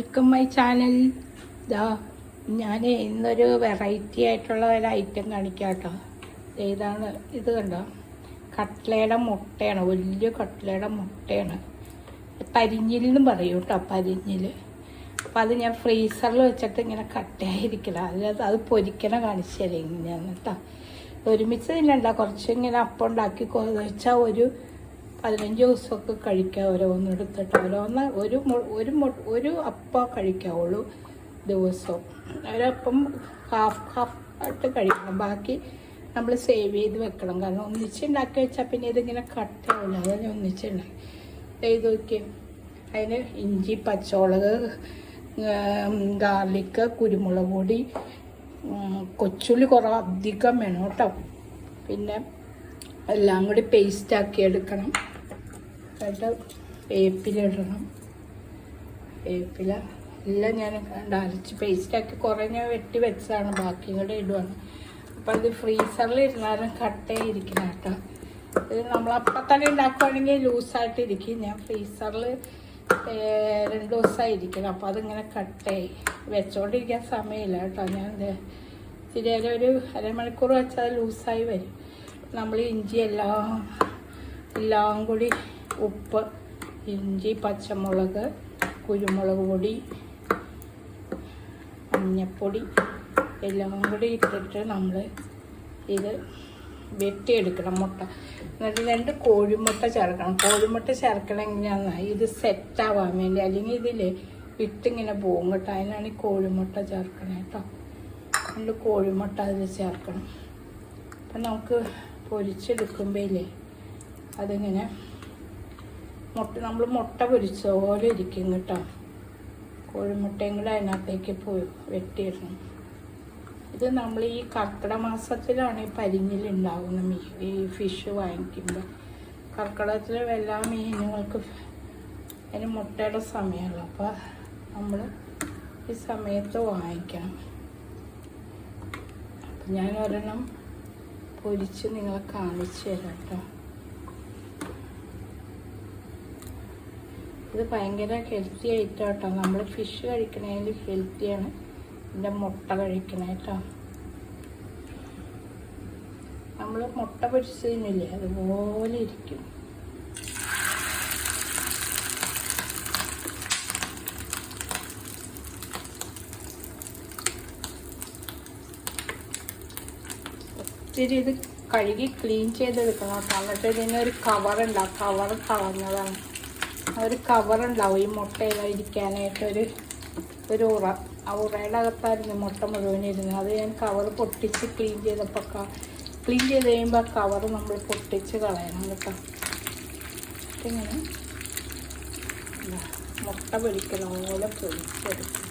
Welcome my channel ഇതാ ഞാൻ ഇന്നൊരു വെറൈറ്റി ആയിട്ടുള്ള ഒരു ഐറ്റം കാണിക്കാം കേട്ടോ ഇതാണ് ഇത് കണ്ടോ? കട്ട്ലയുടെ മുട്ടയാണ് വലിയ കട്ട്ലയുടെ മുട്ടയാണ്. പരിഞ്ഞിൽ എന്നും പറയും കേട്ടോ പരിഞ്ഞിൽ അപ്പോൾ അത് ഞാൻ ഫ്രീസറിൽ വെച്ചിട്ട് ഇങ്ങനെ കട്ടയായിരിക്കണം. അതിനകത്ത് അത് പൊരിക്കണം കാണിച്ചു തരാം ഇങ്ങനെയാണ് കേട്ടോ. ഒരുമിച്ച് തിന്നണ്ട കുറച്ച് ഇങ്ങനെ അപ്പം ഉണ്ടാക്കി വെച്ചാൽ ഒരു പതിനഞ്ച് ദിവസമൊക്കെ കഴിക്കാം ഓരോന്ന് എടുത്തിട്ട് ഓരോന്ന് ഒരു ഒരു ഒരു അപ്പ കഴിക്കാവുള്ളൂ ദിവസവും ഒരപ്പം ഹാഫ് ഹാഫ് ആയിട്ട് കഴിക്കണം. ബാക്കി നമ്മൾ സേവ് ചെയ്ത് വെക്കണം. കാരണം ഒന്നിച്ച് ഉണ്ടാക്കി വെച്ചാൽ പിന്നെ ഇതിങ്ങനെ കട്ടാവില്ല അതാണ് ഒന്നിച്ചുണ്ടാക്കി ചെയ്ത് നോക്കി അതിന് ഇഞ്ചി പച്ചമുളക് ഗാർലിക്ക് കുരുമുളക് പൊടി കൊച്ചുള്ളി കുറേ അധികം വേണം കേട്ടോ. പിന്നെ എല്ലാം കൂടി പേസ്റ്റ് ആക്കി എടുക്കണം. എന്നിട്ട് വേപ്പില ഇടണം. വേപ്പില എല്ലാം ഞാൻ കണ്ട് അരച്ച് പേസ്റ്റ് ആക്കി കുറേ ഞാൻ വെട്ടി വെച്ചതാണ്. ബാക്കി കൂടെ ഇടുവാണ്. അപ്പം അത് ഫ്രീസറിൽ ഇരുന്നാലും കട്ടയായിരിക്കണം കേട്ടോ. ഇത് നമ്മളപ്പം തന്നെ ഉണ്ടാക്കുവാണെങ്കിൽ ലൂസായിട്ടിരിക്കും ഞാൻ ഫ്രീസറിൽ രണ്ട് ദിവസമായി ഇരിക്കണം അപ്പോൾ അതിങ്ങനെ കട്ടയായി വെച്ചോണ്ടിരിക്കാൻ സമയമില്ല കേട്ടോ. ഞാൻ നേരം ഒരു അരമണിക്കൂർ വെച്ചാൽ ലൂസായി വരും. നമ്മൾ ഇഞ്ചി എല്ലാം എല്ലാം കൂടി ഉപ്പ് ഇഞ്ചി പച്ചമുളക് കുരുമുളക് പൊടി മഞ്ഞപ്പൊടി എല്ലാം കൂടി ഇട്ടിട്ട് നമ്മൾ ഇത് വെട്ടിയെടുക്കണം മുട്ട. എന്നിട്ട് രണ്ട് കോഴിമുട്ട ചേർക്കണം. കോഴിമുട്ട ചേർക്കണം എങ്ങനെയാണെന്നാ ഇത് സെറ്റാവാൻ വേണ്ടി. അല്ലെങ്കിൽ ഇതിൽ വിട്ടിങ്ങനെ പോകും കേട്ടോ. അതിനാണ് ഈ കോഴിമുട്ട ചേർക്കണേ കേട്ടോ. രണ്ട് കോഴിമുട്ട അതിൽ ചേർക്കണം. അപ്പം നമുക്ക് പൊരിച്ചെടുക്കുമ്പോഴേ അതിങ്ങനെ മുട്ട നമ്മൾ മുട്ട പൊരിച്ച പോലെ ഇരിക്കും കേട്ടോ. കോഴിമുട്ടയും കൂടെ അതിനകത്തേക്ക് പോയി വെട്ടിയിടണം. ഇത് നമ്മൾ ഈ കർക്കിട മാസത്തിലാണ് ഈ പരിഞ്ഞിലുണ്ടാകുന്ന മീൻ ഈ ഫിഷ് വാങ്ങിക്കുമ്പോൾ കർക്കിടത്തിൽ എല്ലാ മീനുകൾക്ക് അതിന് മുട്ടയുടെ സമയമുള്ളൂ അപ്പോൾ നമ്മൾ ഈ സമയത്ത് വാങ്ങിക്കണം. അപ്പം ഞാൻ ഒരെണ്ണം പൊരിച്ച് നിങ്ങളെ കാണിച്ചു തരാം കേട്ടോ ഇത് ഭയങ്കര ഹെൽത്തി ആയിട്ടോ കേട്ടോ നമ്മൾ ഫിഷ് കഴിക്കണതിൽ ഹെൽത്തിയാണ് ഇതിന്റെ മുട്ട കഴിക്കണേ കേട്ടോ നമ്മൾ മുട്ട പൊരിച്ചതിനില്ലേ അതുപോലെ ഇരിക്കും. ഒത്തിരി ഇത് കഴുകി ക്ലീൻ ചെയ്തെടുക്കണം കേട്ടോ. എന്നിട്ട് ഒരു കവറുണ്ട് ആ കവർ കളഞ്ഞതാണ്. ഒരു കവറുണ്ടാവും ഈ മുട്ടയിലായിരിക്കാനായിട്ട് ഒരു ഒരു ഉറ. ആ ഉറയുടെ അകത്തായിരുന്നു മുട്ട മുഴുവൻ ഇരുന്നത്. അത് ഞാൻ കവർ പൊട്ടിച്ച് ക്ലീൻ ചെയ്തപ്പോൾ ക്ലീൻ ചെയ്ത് കഴിയുമ്പോൾ ആ കവർ നമ്മൾ പൊട്ടിച്ച് കളയണം കേട്ടോ. ഇങ്ങനെ മുട്ട പൊരിക്കുന്ന പോലെ പൊരിച്ചെടുക്കും.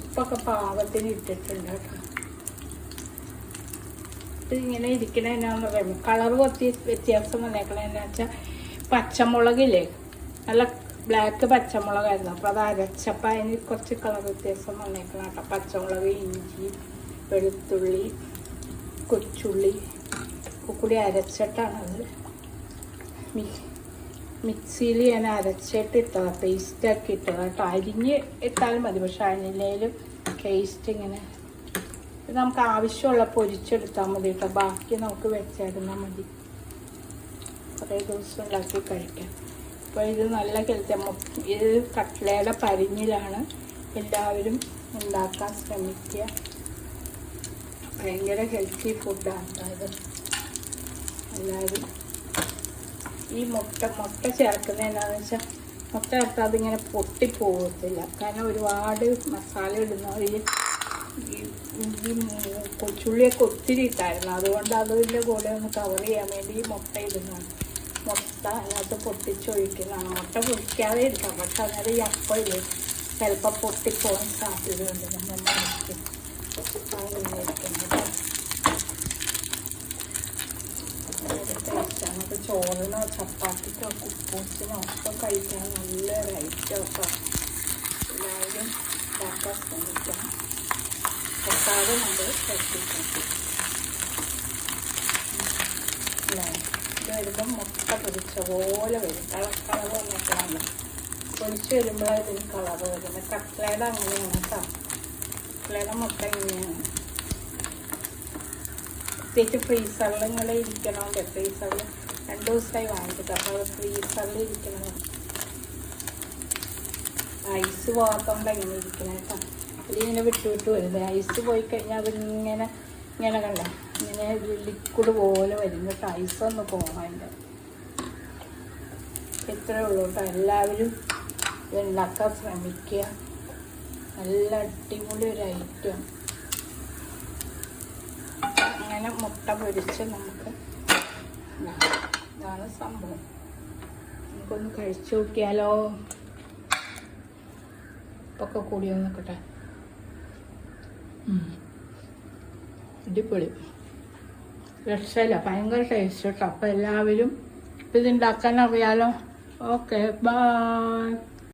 ഉപ്പൊക്കെ പാകത്തിന് ഇട്ടിട്ടുണ്ട് കേട്ടോ. ഇത് ഇങ്ങനെ ഇരിക്കണ എന്നാന്ന് പറയുമ്പോൾ കളർ കൊത്തി വ്യത്യാസം വന്നേക്കണ എന്നാ വെച്ചാൽ പച്ചമുളകില്ലേ? നല്ല ബ്ലാക്ക് പച്ചമുളകായിരുന്നു. അപ്പോൾ അത് അരച്ചപ്പോൾ അതിന് കുറച്ച് കളർ വ്യത്യാസം വന്നേക്കണം കേട്ടോ. പച്ചമുളക് ഇഞ്ചി വെളുത്തുള്ളി കൊച്ചുള്ളി. ഒക്കെ കൂടി അരച്ചിട്ടാണത്. മി മിക്സിയിൽ ഞാൻ അരച്ചിട്ട് പേസ്റ്റ് പേസ്റ്റാക്കി ഇട്ടതാണ് കേട്ടോ അരിഞ്ഞ് ഇട്ടാലും മതി. പക്ഷെ അനിലയിലും പേസ്റ്റ് ഇങ്ങനെ. ഇത് നമുക്ക് ആവശ്യമുള്ള പൊരിച്ചെടുത്താൽ മതി കേട്ടോ. ബാക്കി നമുക്ക് വെച്ചിരുന്നാൽ മതി. കുറേ ദിവസം ഉണ്ടാക്കി കഴിക്കാം. അപ്പോൾ ഇത് നല്ല ഹെൽത്തി. ഇത് കട്ട്ലയുടെ പരിഞ്ഞിലാണ് എല്ലാവരും ഉണ്ടാക്കാൻ ശ്രമിക്കുക. ഭയങ്കര ഹെൽത്തി ഫുഡാണ് ഇത്. എല്ലാവരും ഈ മുട്ട മുട്ട ചേർക്കുന്നത് എന്താണെന്ന് വെച്ചാൽ മുട്ട ചേർത്താൽ അതിങ്ങനെ പൊട്ടിപ്പോകത്തില്ല കാരണം ഒരുപാട് മസാല ഇടുന്ന ഈ കൊച്ചുള്ളിയൊക്കെ ഒത്തിരി ഇട്ടായിരുന്നു. അതുകൊണ്ട് അതിന്റെ കൂടെ ഒന്ന് കവർ ചെയ്യാൻ വേണ്ടി ഈ മുട്ട ഇടുന്നതാണ്. മുട്ട അതിനകത്ത് പൊട്ടിച്ചൊഴിക്കുന്നതാണ്. മുട്ട പൊടിക്കാതെ ഇരിക്കാം. പക്ഷെ അന്നേരം ഈ അപ്പം ചിലപ്പോൾ പൊട്ടിപ്പോകാൻ സാധ്യതയുണ്ട്. നമ്മൾ മുറിക്കും ഇരിക്കുന്നത് ടേസ്റ്റാണ് നമുക്ക് ചോറിനോ ചപ്പാത്തിക്കോ കുപ്പൂസിനോ ഒക്കെ കഴിക്കാൻ നല്ല റൈറ്റൊക്കെ എല്ലാവരും ഉണ്ടാക്കാൻ ശ്രമിക്കണം. പൊട്ടാതെ നമ്മൾ ശ്രദ്ധിക്കണം അല്ലേ ഇത് വരുമ്പം മുട്ട പൊരിച്ച പോലെ വരും. കളർ കളർ വന്നിട്ടാണ്. പൊരിച്ച് വരുമ്പോഴാണ് ഇതിന് കളർ വരുന്നത്. കട്ട്ലേറ്റ് അങ്ങനെയാണ് കേട്ടോ കട്ട്ലേറ്റ് മുട്ട ഇങ്ങനെയാണ്. പ്രത്യേകിച്ച് ഫ്രീസറിൽ ഇങ്ങനെ ഇരിക്കണോണ്ട് ഫ്രീസറിൽ രണ്ട് ദിവസമായി വാങ്ങിച്ചിട്ട് അപ്പോൾ ഫ്രീസറിൽ ഇരിക്കണം. ഐസ് പോകാത്തോണ്ട് ഇങ്ങനെ ഇരിക്കണം കേട്ടോ. ഇതിങ്ങനെ വിട്ടു വിട്ട് വരുന്നത് ഐസ് പോയി കഴിഞ്ഞാൽ അതിങ്ങനെ ഇങ്ങനെ കണ്ട? ഇങ്ങനെ ലിക്വിഡ് പോലെ വരുന്നു കേട്ടോ. ഐസ് ഒന്ന് പോകാന്റെ ഇത്രയേ ഉള്ളൂ കേട്ടോ. എല്ലാവരും ഇത് ഉണ്ടാക്കാൻ ശ്രമിക്കുക. നല്ല അടിപൊളി ഒരു ഐറ്റം. അങ്ങനെ മുട്ട പൊരിച്ച് നമുക്ക് ഇതാ, ഇതാണ് സംഭവം. നമുക്കൊന്ന് കഴിച്ചു നോക്കിയാലോ? ഒക്കെ കൂടി ഒന്ന് നിൽക്കട്ടെ അടിപൊളി. രക്ഷയില്ല. ഭയങ്കര ടേസ്റ്റ് കേട്ടോ. അപ്പോൾ എല്ലാവരും ഇത് ഉണ്ടാക്കാൻ അറിയാലോ. Okay bye